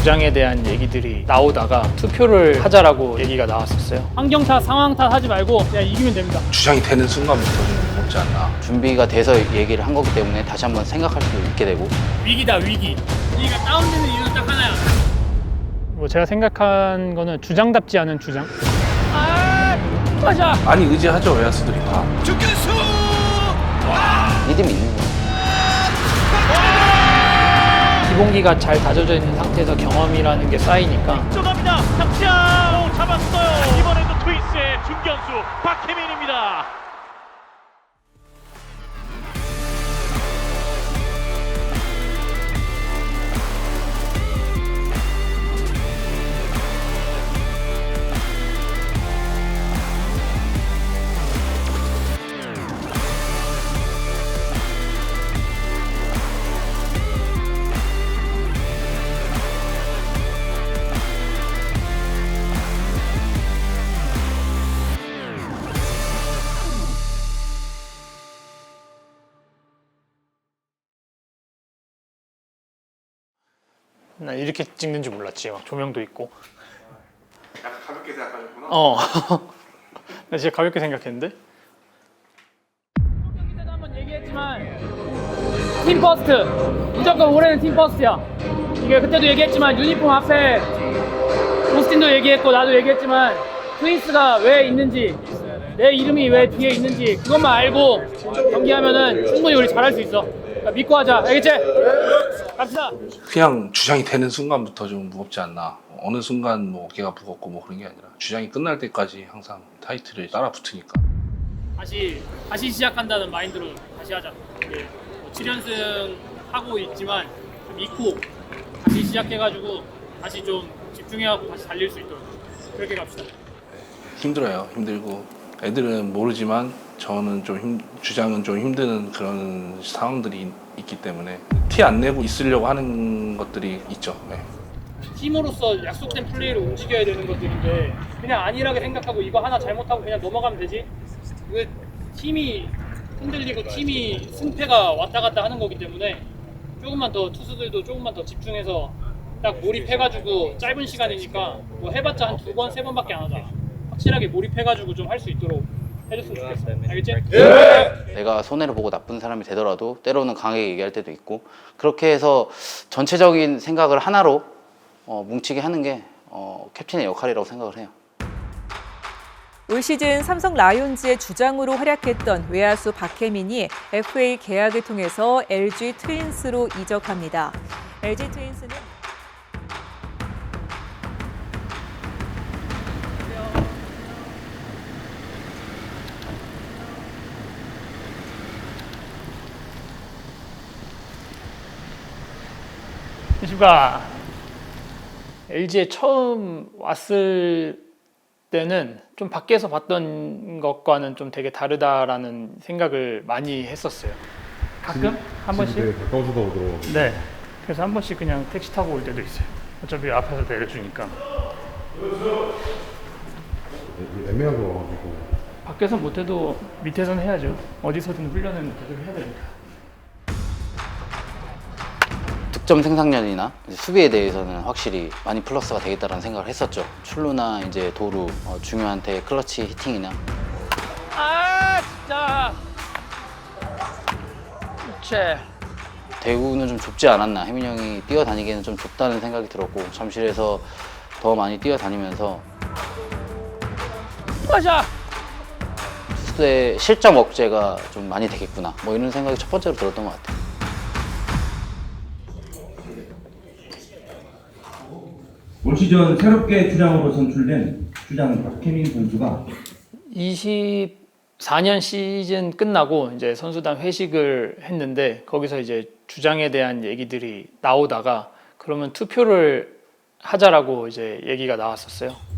주장에 대한 얘기들이 나오다가 투표를 하자라고 얘기가 나왔었어요. 환경 탓, 상황 탓 하지 말고 그냥 이기면 됩니다. 주장이 되는 순간부터 좀 무겁지 않나. 준비가 돼서 얘기를 한 거기 때문에 다시 한번 생각할 수 있게 되고 위기다 위기. 위기가 다운되는 이유는 딱 하나야. 뭐 제가 생각한 거는 주장답지 않은 주장. 아, 맞아. 많이 의지하죠 외야수들이 다. 믿음이 있는 기본기가 잘 다져져 있는 상태에서 경험이라는 게 쌓이니까 들어갑니다. 탑시아 오, 잡았어요. 이번에도 트윈스의 중견수 박혜민입니다. 나 이렇게 찍는 줄 몰랐지. 막 조명도 있고. 약간 가볍게 생각하셨구나. 어. 나 진짜 가볍게 생각했는데. 경기 때도 한번 얘기했지만 팀 퍼스트. 무조건 올해는 팀 퍼스트야. 이게 그때도 얘기했지만 유니폼 앞에 오스틴도 얘기했고 나도 얘기했지만 트윈스가 왜 있는지 내 이름이 왜 뒤에 있는지 그것만 알고 경기하면은 충분히 우리 잘할 수 있어. 그러니까 믿고 하자. 알겠지? 갑시다. 그냥 주장이 되는 순간부터 좀 무겁지 않나. 어느 순간 뭐 어깨가 무겁고 뭐 그런 게 아니라 주장이 끝날 때까지 항상 타이틀을 따라 붙으니까. 다시 다시 시작한다는 마인드로 다시 하자. 예. 뭐 7연승 하고 있지만 좀 잊고 다시 시작해가지고 다시 좀 집중해하고 다시 달릴 수 있도록 그렇게 갑시다. 힘들어요. 힘들고 애들은 모르지만 저는 좀 힘- 주장은 좀 힘든 그런 상황들이 있기 때문에 티 안 내고 있으려고 하는 것들이 있죠. 네. 팀으로서 약속된 플레이를 움직여야 되는 것들인데 그냥 안일하게 생각하고 이거 하나 잘못하고 그냥 넘어가면 되지. 왜 팀이 흔들리고 팀이 승패가 왔다 갔다 하는 거기 때문에 조금만 더 투수들도 조금만 더 집중해서 딱 몰입해가지고 짧은 시간이니까 뭐 해봤자 한 두 번 세 번밖에 안 하자. 확실하게 몰입해가지고 좀 할 수 있도록 해줬으면 좋겠어. 알겠지? 내가 손해를 보고 나쁜 사람이 되더라도 때로는 강하게 얘기할 때도 있고 그렇게 해서 전체적인 생각을 하나로 어, 뭉치게 하는 게 어, 캡틴의 역할이라고 생각을 해요. 올 시즌 삼성 라이온즈의 주장으로 활약했던 외야수 박혜민이 FA 계약을 통해서 LG 트윈스로 이적합니다. LG 트윈스는 이슈가 LG에 처음 왔을 때는 좀 밖에서 봤던 것과는 좀 되게 다르다라는 생각을 많이 했었어요. 가끔 한 번씩. 되게 가까워서도 오도록 네. 그래서 한 번씩 그냥 택시 타고 올 때도 있어요. 어차피 앞에서 내려주니까. 애- 애매한 거 가지고 밖에서 못해도 밑에서는 해야죠. 어디서든 훈련은 계속 해야 되니까. 득점 생산량이나 이제 수비에 대해서는 확실히 많이 플러스가 되겠다라는 생각을 했었죠. 출루나 이제 도루, 어, 중요한 때 클러치 히팅이나 아 진짜. 그치. 대구는 좀 좁지 않았나. 혜민 형이 뛰어다니기에는 좀 좁다는 생각이 들었고 잠실에서 더 많이 뛰어다니면서 맞아. 투수의 실점 억제가 좀 많이 되겠구나. 뭐 이런 생각이 첫 번째로 들었던 것 같아요. 올 시즌 새롭게 주장으로 선출된 주장 박혜민 선수가 24년 시즌 끝나고 이제 선수단 회식을 했는데 거기서 이제 주장에 대한 얘기들이 나오다가 그러면 투표를 하자라고 이제 얘기가 나왔었어요.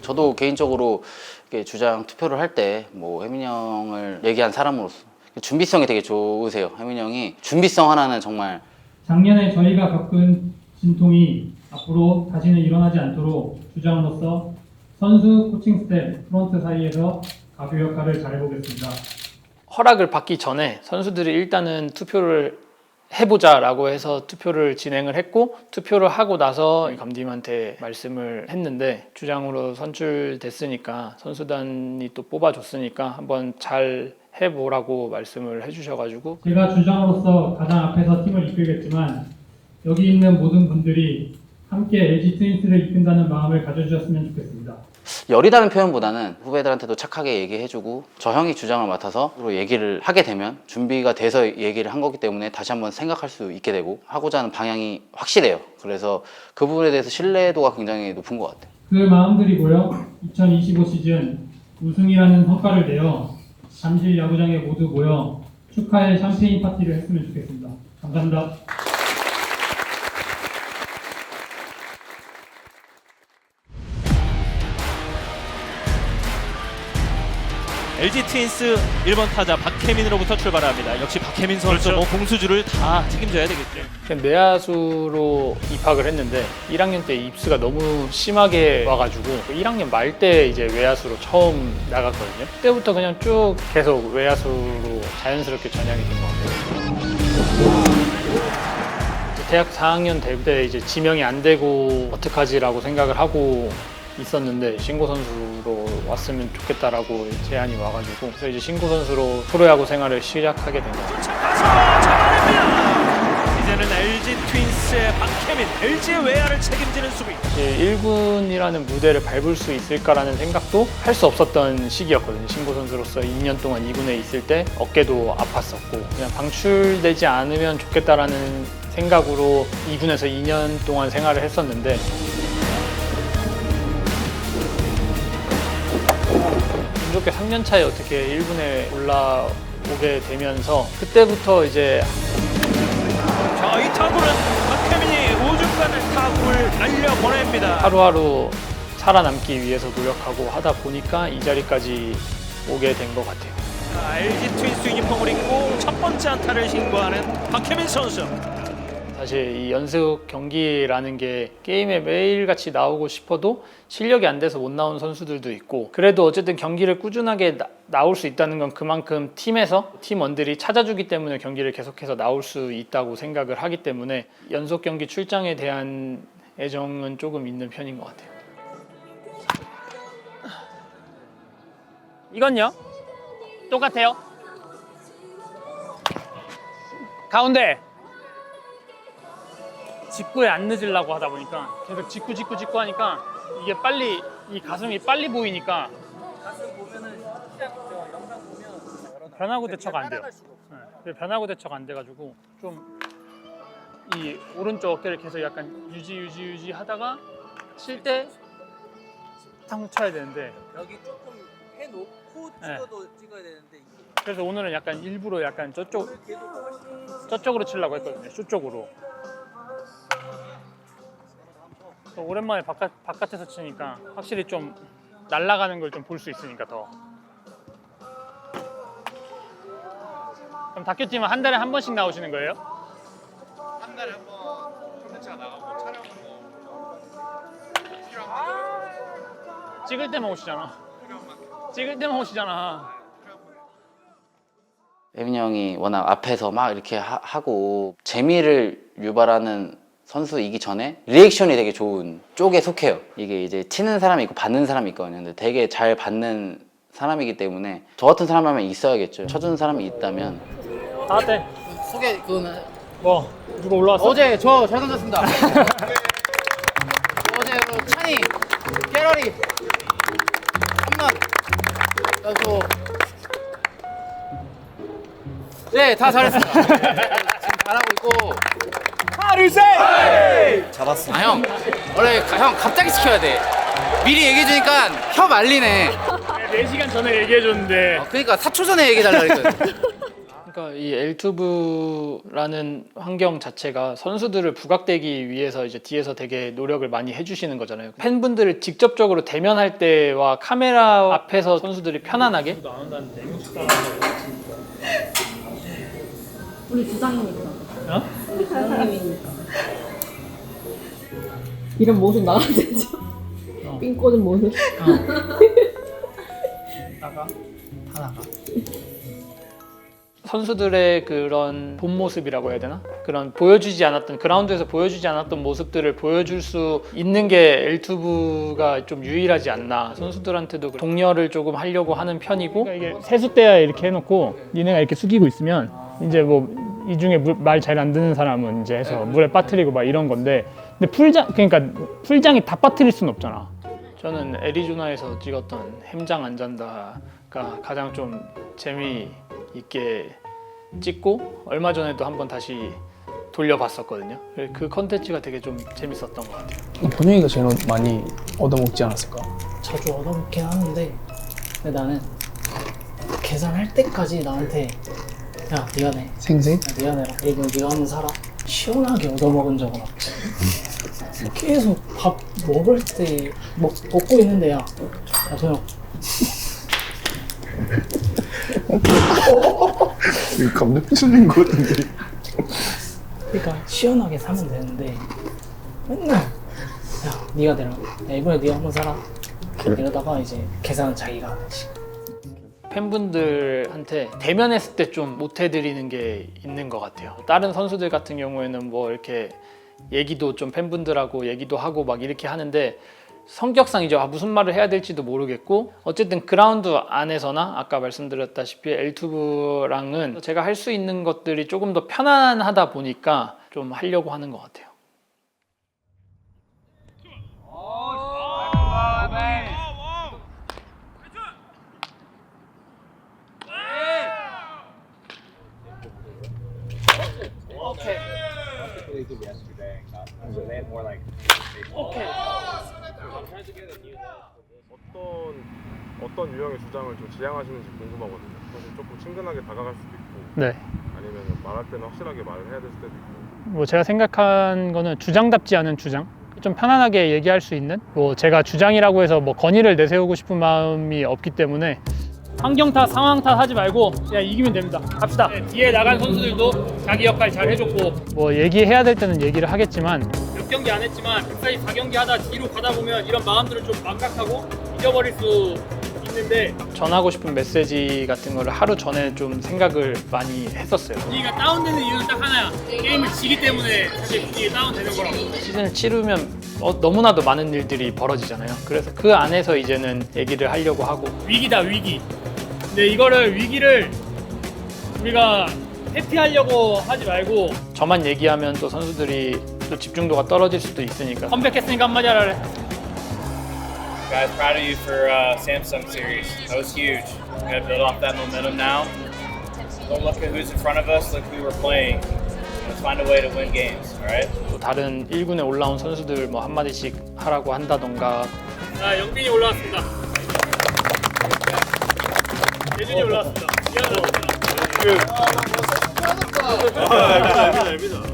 저도 개인적으로 이렇게 주장 투표를 할 때 뭐 혜민 형을 얘기한 사람으로서 준비성이 되게 좋으세요. 혜민 형이 준비성 하나는 정말 작년에 저희가 겪은 진통이 앞으로 다시는 일어나지 않도록 주장으로서 선수, 코칭 스텝, 프론트 사이에서 가뷰 역할을 잘해보겠습니다. 허락을 받기 전에 선수들이 일단은 투표를 해보자라고 해서 투표를 진행을 했고 투표를 하고 나서 감독님한테 말씀을 했는데 주장으로 선출됐으니까 선수단이 또 뽑아줬으니까 한번 잘 해보라고 말씀을 해주셔가지고 제가 주장으로서 가장 앞에서 팀을 이끌겠지만 여기 있는 모든 분들이 함께 LG 트윈스를 이끈다는 마음을 가져주셨으면 좋겠습니다. 열이다는 표현보다는 후배들한테도 착하게 얘기해주고 저 형이 주장을 맡아서 로 얘기를 하게 되면 준비가 돼서 얘기를 한 거기 때문에 다시 한번 생각할 수 있게 되고 하고자 하는 방향이 확실해요. 그래서 그 부분에 대해서 신뢰도가 굉장히 높은 것 같아요. 그 마음들이 모여 2025 시즌 우승이라는 성과를 내어 잠실 야구장에 모두 모여 축하의 샴페인 파티를 했으면 좋겠습니다. 감사합니다. LG 트윈스 1번 타자 박혜민으로부터 출발합니다. 역시 박혜민 선수 뭐 공수주를 다 책임져야 되겠죠. 그냥 내야수로 입학을 했는데 1학년 때 입수가 너무 심하게 와가지고 1학년 말 때 이제 외야수로 처음 나갔거든요. 그때부터 그냥 쭉 계속 외야수로 자연스럽게 전향이 된 것 같아요. 대학 4학년 될 때 이제 지명이 안 되고 어떡하지라고 생각을 하고 있었는데 신고 선수로 왔으면 좋겠다라고 제안이 와가지고 그래서 이제 신고 선수로 프로야구 생활을 시작하게 된 거죠. 이제는 LG 트윈스의 박혜민, LG의 외야를 책임지는 수비. 이제 1군이라는 무대를 밟을 수 있을까라는 생각도 할 수 없었던 시기였거든요. 신고 선수로서 2년 동안 2군에 있을 때 어깨도 아팠었고 그냥 방출되지 않으면 좋겠다라는 생각으로 2군에서 2년 동안 생활을 했었는데 운 좋게 3년 차에 어떻게 1군에 올라오게 되면서 그때부터 이제 자, 이 타구는 박혜민이 우중간을 타구를 날려보냅니다. 하루하루 살아남기 위해서 노력하고 하다 보니까 이 자리까지 오게 된 것 같아요. 자, LG 트윈스 유니폼을 입고 첫 번째 안타를 신고하는 박혜민 선수. 사실 이 연습 경기라는 게 게임에 매일같이 나오고 싶어도 실력이 안 돼서 못 나온 선수들도 있고 그래도 어쨌든 경기를 꾸준하게 나, 나올 수 있다는 건 그만큼 팀에서 팀원들이 찾아주기 때문에 경기를 계속해서 나올 수 있다고 생각을 하기 때문에 연속 경기 출장에 대한 애정은 조금 있는 편인 것 같아요. 이건요? 똑같아요. 가운데 직구에 안 늦으려고 하다 보니까 계속 직구 직구 직구 하니까 이게 빨리 이 가슴이 빨리 보이니까 변화구 대처가 안 돼요. 네, 변화구 대처가 안 돼가지고 좀 이 오른쪽 어깨를 계속 약간 유지 유지 유지 하다가 칠 때 탕 쳐야 되는데 여기 조금 해놓고 네. 찍어도 찍어야 되는데 그래서 오늘은 약간 일부러 약간 저쪽 저쪽으로 치려고 했거든요. 쇼쪽으로. 또 오랜만에 바깥 바깥에서 치니까 확실히 좀 날아가는 걸 좀 볼 수 있으니까 더. 그럼 다큐팀은 한 달에 한 번씩 나오시는 거예요? 한 달에 한 번 콘텐츠가 나가고 촬영하고 찍을 때만 오시잖아. 찍을 때만 오시잖아. 혜민이 형이 워낙 앞에서 막 이렇게 하, 고 재미를 유발하는 선수이기 전에 리액션이 되게 좋은 쪽에 속해요. 이게 이제 치는 사람이 있고 받는 사람이 있거든요. 근데 되게 잘 받는 사람이기 때문에 저 같은 사람이면 있어야겠죠. 쳐주는 사람이 있다면 다 왔대. 소개 그거는 뭐 누가 올라왔어? 어제 저 잘 던졌습니다. 어제 그 찬이 깨러리 홈런 그리고 네다 잘했습니다. 지금 잘하고 있고 하나 둘 셋 잡았어. 아 형 원래 가- 형 갑자기 시켜야 돼. 미리 얘기해 주니까 혀 말리네. 4시간 전에 얘기해 줬는데 어, 그러니까 4초 전에 얘기해 달라 그랬거든. 그러니까 이 엘투브라는 환경 자체가 선수들을 부각되기 위해서 이제 뒤에서 되게 노력을 많이 해주시는 거잖아요. 팬분들을 직접적으로 대면할 때와 카메라 앞에서 선수들이 편안하게 우리 주장이니까. 어? 우리 주장님이니까. 이런 모습 나가야 되죠? 삥 꽂은 모습. 나가 다 나가. 선수들의 그런 본 모습이라고 해야 되나? 그런 보여주지 않았던 그라운드에서 보여주지 않았던 모습들을 보여줄 수 있는 게 엘투브가 좀 유일하지 않나. 선수들한테도 그 독려를 조금 하려고 하는 편이고 그러니까 이게 세숫대야 이렇게 해놓고 니네가 이렇게 숙이고 있으면 이제 뭐 이 중에 말 잘 안 듣는 사람은 이제 해서 물에 빠뜨리고 막 이런 건데 근데 풀장 그러니까 풀장이 다 빠뜨릴 수는 없잖아. 저는 애리조나에서 찍었던 햄장 안 잔다가 가장 좀 재미있게 찍고 얼마 전에도 한번 다시 돌려봤었거든요. 그 컨텐츠가 되게 좀 재밌었던 것 같아요. 본영이가 제일 많이 얻어먹지 않았을까? 자주 얻어먹긴 하는데 근데 나는 계산할 때까지 나한테 야내 생생? 야, 내라 이거 네가 한번 사라 시원하게 얻어먹은 적은 없지 계속 밥 먹을 때 먹, 먹고 있는데 야, 야 도영 감독 틀린 거 같은데. 그러니까 시원하게 사면 되는데 맨날 야 네가 내라 야 이번에 네가 한번 사라. 이러다가 이제 계산은 자기가 하지 팬분들한테 대면했을 때 좀 못해드리는 게 있는 것 같아요. 다른 선수들 같은 경우에는 뭐 이렇게 얘기도 좀 팬분들하고 얘기도 하고 막 이렇게 하는데 성격상 이제 아, 무슨 말을 해야 될지도 모르겠고 어쨌든 그라운드 안에서나 아까 말씀드렸다시피 엘투브랑은 제가 할 수 있는 것들이 조금 더 편안하다 보니까 좀 하려고 하는 것 같아요. 어떤 어떤 유형의 주장을 좀 지향하시는지 궁금하거든요. 사실 조금 친근하게 다가갈 수도 있고 네. 아니면 말할 때는 확실하게 말을 해야 될 때도 있고. 뭐 제가 생각한 거는 주장답지 않은 주장. 좀 편안하게 얘기할 수 있는 뭐 제가 주장이라고 해서 뭐 건의를 내세우고 싶은 마음이 없기 때문에 환경 탓, 상황 탓 하지 말고 그냥 이기면 됩니다. 갑시다. 네, 뒤에 나간 선수들도 자기 역할 잘 해줬고 뭐 얘기해야 될 때는 얘기를 하겠지만 몇 경기 안 했지만 144경기 하다 뒤로 가다 보면 이런 마음들을 좀 망각하고 잊어버릴 수 있는데 전하고 싶은 메시지 같은 거를 하루 전에 좀 생각을 많이 했었어요. 분위기가 다운되는 이유는 딱 하나야. 게임을 지기 때문에 사실 분위기 다운되는 거라고. 시즌을 치르면 어, 너무나도 많은 일들이 벌어지잖아요. 그래서 그 안에서 이제는 얘기를 하려고 하고 위기다 위기. 근데 이거를 위기를 우리가 회피하려고 하지 말고 저만 얘기하면 또 선수들이 또 집중도가 떨어질 수도 있으니까 컴백했으니까 한마디 하라 그래. Guys, proud of you for uh, Samsung series. That was huge. We gotta build off that momentum now. Don't look at who's in front of us. Look who we're playing. Let's find a way to win games. All right. 또 다른 1군에 올라온 선수들 뭐 한마디씩 하라고 한다던가 자 영빈이 올라왔습니다. 예준이 올라왔습니다.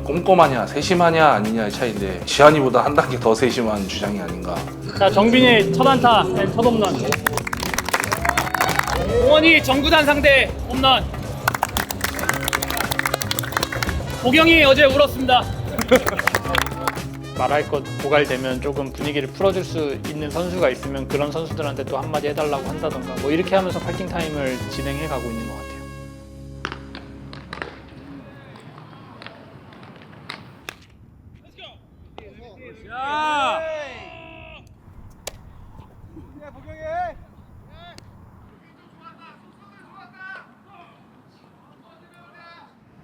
꼼꼼하냐 세심하냐 아니냐의 차이인데 지한이보다 한 단계 더 세심한 주장이 아닌가. 자 정빈이 첫 안타, 네, 첫 홈런. 공원이 정구단 상대 홈런. 보경이 어제 울었습니다. 말할 것 고갈되면 조금 분위기를 풀어줄 수 있는 선수가 있으면 그런 선수들한테 또 한마디 해달라고 한다던가 뭐 이렇게 하면서 파이팅 타임을 진행해 가고 있는 것 같아요.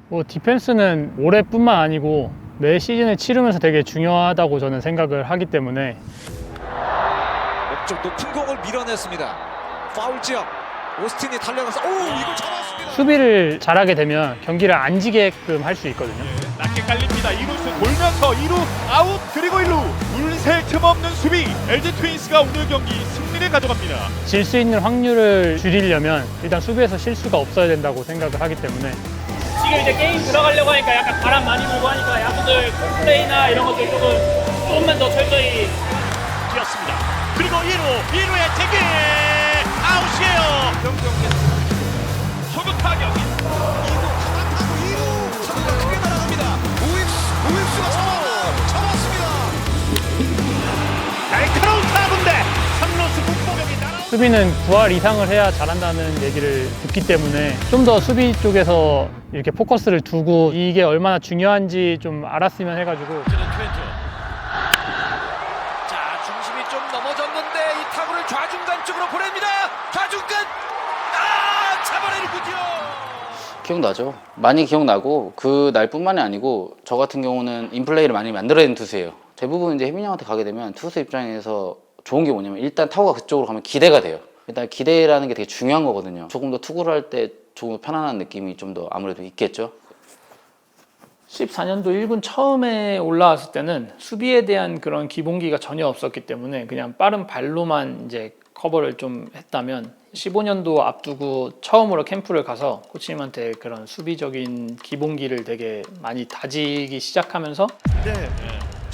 뭐 디펜스는 올해뿐만 아니고 매 시즌을 치르면서 되게 중요하다고 저는 생각을 하기 때문에 좀 높은 공을 밀어냈습니다. 파울 지역 오스틴이 달려가서 오 이걸 잡았습니다. 수비를 잘하게 되면 경기를 안 지게끔 할 수 있거든요. 낮게 깔립니다. 2루수 돌면서 2루 아웃 그리고 1루 물새 틈 없는 수비 LG 트윈스가 오늘 경기 승리를 가져갑니다. 질 수 있는 확률을 줄이려면 일단 수비에서 실수가 없어야 된다고 생각을 하기 때문에 지금 이제 게임 들어가려고 하니까 약간 바람 많이 불고 하니까 야구들 플레이나 이런 것들 조금 조금만 더 철저히 뛰었습니다. 그리고 1루 1루의 태기 아웃이에요. 초구 타격 수 수비는 9할 이상을 해야 잘한다는 얘기를 듣기 때문에 좀 더 수비 쪽에서 이렇게 포커스를 두고 이게 얼마나 중요한지 좀 알았으면 해가지고 자 중심이 좀 넘어졌는데 이 타구를 좌중간 쪽으로 보냅니다. 좌중간 아 잡아내는군요. 기억나죠? 많이 기억나고 그 날뿐만이 아니고 저 같은 경우는 인플레이를 많이 만들어내는 투수예요. 대부분 이제 혜민이 형한테 가게 되면 투수 입장에서 좋은 게 뭐냐면 일단 타구가 그쪽으로 가면 기대가 돼요. 일단 기대라는 게 되게 중요한 거거든요. 조금 더 투구를 할 때 조금 더 편안한 느낌이 좀 더 아무래도 있겠죠. 14년도 1군 처음에 올라왔을 때는 수비에 대한 그런 기본기가 전혀 없었기 때문에 그냥 빠른 발로만 이제 커버를 좀 했다면 15년도 앞두고 처음으로 캠프를 가서 코치님한테 그런 수비적인 기본기를 되게 많이 다지기 시작하면서 네.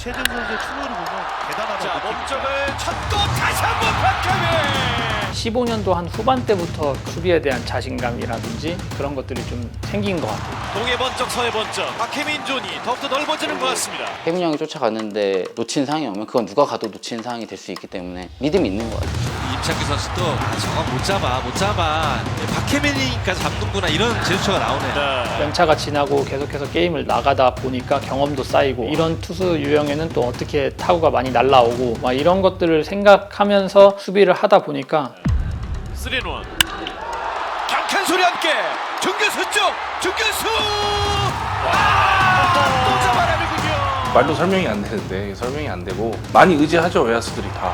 최준 선수의 추노를 보면 대단하다고 자 몸쪽을 쳤고 다시 한번 박혜민. 15년도 한 후반 때부터 수비에 대한 자신감이라든지 그런 것들이 좀 생긴 것 같아요. 동해 번쩍 서해 번쩍 박혜민 존이 더욱더 넓어지는 것 같습니다. 혜민이 형이 쫓아갔는데 놓친 상황이 오면 그건 누가 가도 놓친 상황이 될 수 있기 때문에 믿음이 있는 것 같아요. 임창규 선수도 아, 저거 못 잡아 못 잡아. 박혜민이니까 잡는구나 이런 제스처가 나오네요. 연차가 지나고 계속해서 게임을 나가다 보니까 경험도 쌓이고 이런 투수 유형에는 또 어떻게 타구가 많이 날라오고 막 이런 것들을 생각하면서 수비를 하다 보니까 쓰리원. 경큰 소리 함께 중교수 쪽 중교수! 와또 잡아내는군요. 말로 설명이 안 되는데 설명이 안 되고 많이 의지하죠 외야수들이 다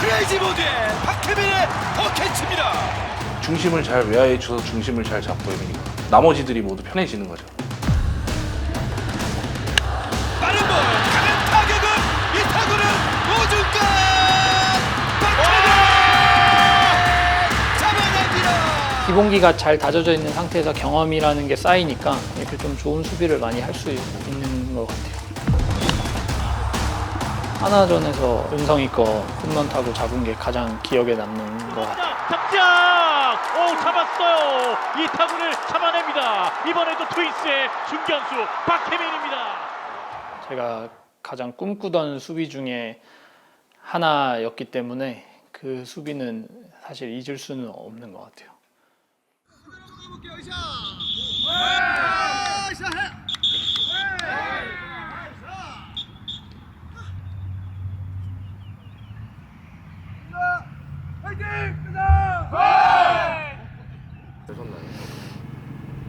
크레이지 모드의 박혜민의 더 캐치입니다. 중심을 잘 외야에 줘서 중심을 잘 잡고 있으니까 나머지들이 모두 편해지는 거죠. 빠른 볼 강한 타격은 이 타구는 잡아냅니다. 기본기가 잘 다져져 있는 상태에서 경험이라는 게 쌓이니까 이렇게 좀 좋은 수비를 많이 할 수 있는 것 같아요. 하나전에서 은성이 거 홈런 타고 잡은 게 가장 기억에 남는 것 같아요. 탑장! 오 잡았어요. 이 타구를 잡아냅니다. 이번에도 트윈스의 중견수 박혜민입니다. 제가 가장 꿈꾸던 수비 중에 하나였기 때문에 그 수비는 사실 잊을 수는 없는 것 같아요.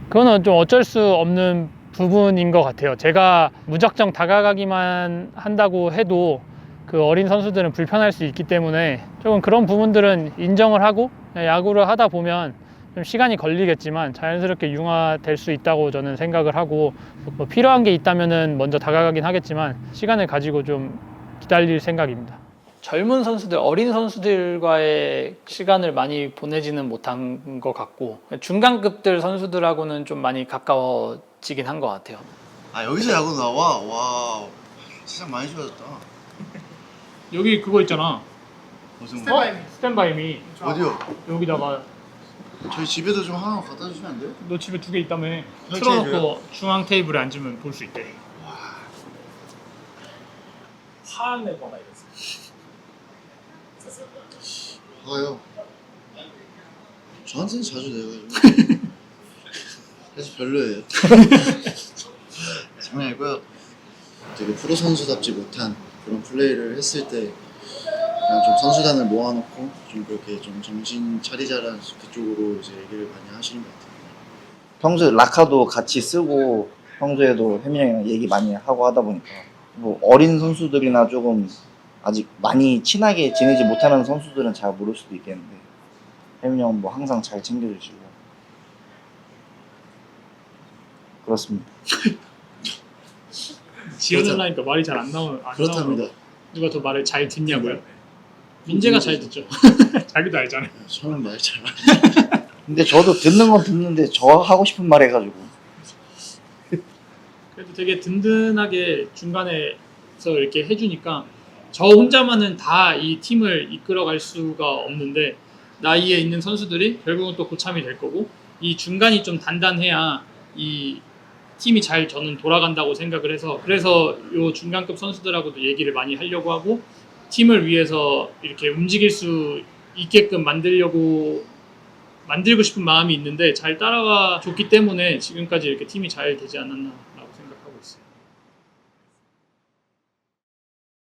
그거는 좀 어쩔 수 없는 부분인 것 같아요. 제가 무작정 다가가기만 한다고 해도 그 어린 선수들은 불편할 수 있기 때문에 조금 그런 부분들은 인정을 하고 야구를 하다 보면 좀 시간이 걸리겠지만 자연스럽게 융화될 수 있다고 저는 생각을 하고 뭐 필요한 게 있다면은 먼저 다가가긴 하겠지만 시간을 가지고 좀 기다릴 생각입니다. 젊은 선수들, 어린 선수들과의 시간을 많이 보내지는 못한 것 같고 중간급들 선수들하고는 좀 많이 가까워지긴 한 것 같아요. 아 여기서 야구 나와? 와 세상 많이 좋아졌다 여기 그거 있잖아. 무슨 스탠바이, 스탠바이미. 어디요? 여기다가 저희 집에도 좀 하나 갖다 주시면 안 돼요? 너 집에 두 개 있다며. 설치해줘요? 틀어놓고 중앙 테이블에 앉으면 볼 수 있대. 화학 내거나 이랬어. 봐요. 저한테는 자주 내가지고 사실 별로예요. 장난이고요. 되게 프로 선수답지 못한 그런 플레이를 했을 때 그냥 좀 선수단을 모아놓고 좀 그렇게 좀 정신 차리자라는 그쪽으로 이제 얘기를 많이 하시는 것 같아요. 평소에 라카도 같이 쓰고 평소에도 혜민이 형이랑 얘기 많이 하고 하다 보니까 뭐 어린 선수들이나 조금 아직 많이 친하게 지내지 못하는 선수들은 잘 모를 수도 있겠는데 혜민이 형은 뭐 항상 잘 챙겨주시고 그렇습니다. 지연을 하니까 말이 잘 안 나오는. 안 그렇답니다. 나오는 누가 더 말을 잘 듣냐고요? 민재가 잘 듣죠. 자기도 알잖아요. 저는 말 잘. 근데 저도 듣는 건 듣는데 저 하고 싶은 말 해가지고 그래도 되게 든든하게 중간에서 이렇게 해주니까 저 혼자만은 다 이 팀을 이끌어갈 수가 없는데 나이에 있는 선수들이 결국은 또 고참이 될 거고 이 중간이 좀 단단해야 이 팀이 잘 저는 돌아간다고 생각을 해서 그래서 요 중간급 선수들하고도 얘기를 많이 하려고 하고 팀을 위해서 이렇게 움직일 수 있게끔 만들려고 만들고 싶은 마음이 있는데 잘 따라와 줬기 때문에 지금까지 이렇게 팀이 잘 되지 않았나라고 생각하고 있어요.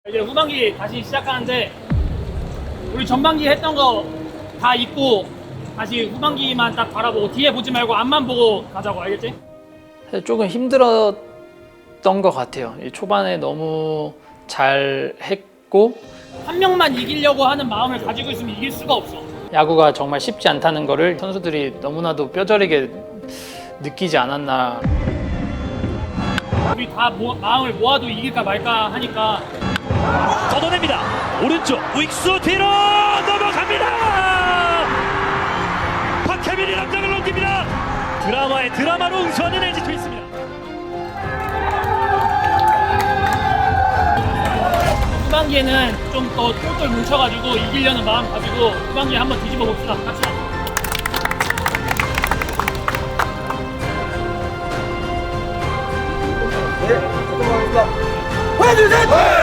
이제 후반기 다시 시작하는데 우리 전반기 했던 거 다 잊고 다시 후반기만 딱 바라보고 뒤에 보지 말고 앞만 보고 가자고 알겠지? 사실 조금 힘들었던 것 같아요. 이 초반에 너무 잘 했고 한 명만 이기려고 하는 마음을 가지고 있으면 이길 수가 없어. 야구가 정말 쉽지 않다는 거를 선수들이 너무나도 뼈저리게 느끼지 않았나. 우리 다 모- 마음을 모아도 이길까 말까 하니까 걷어냅니다. 오른쪽 우익수 뒤로 넘어갑니다. 박혜민이 남장을 넘깁니다. 드라마의 드라마로 응수하는 LG 트윈스입니다. 후반기에는 좀 더 똘똘 뭉쳐가지고 이기려는 마음 가지고 후반기에 한번 뒤집어 봅시다. 갑시다. 하나 둘 셋.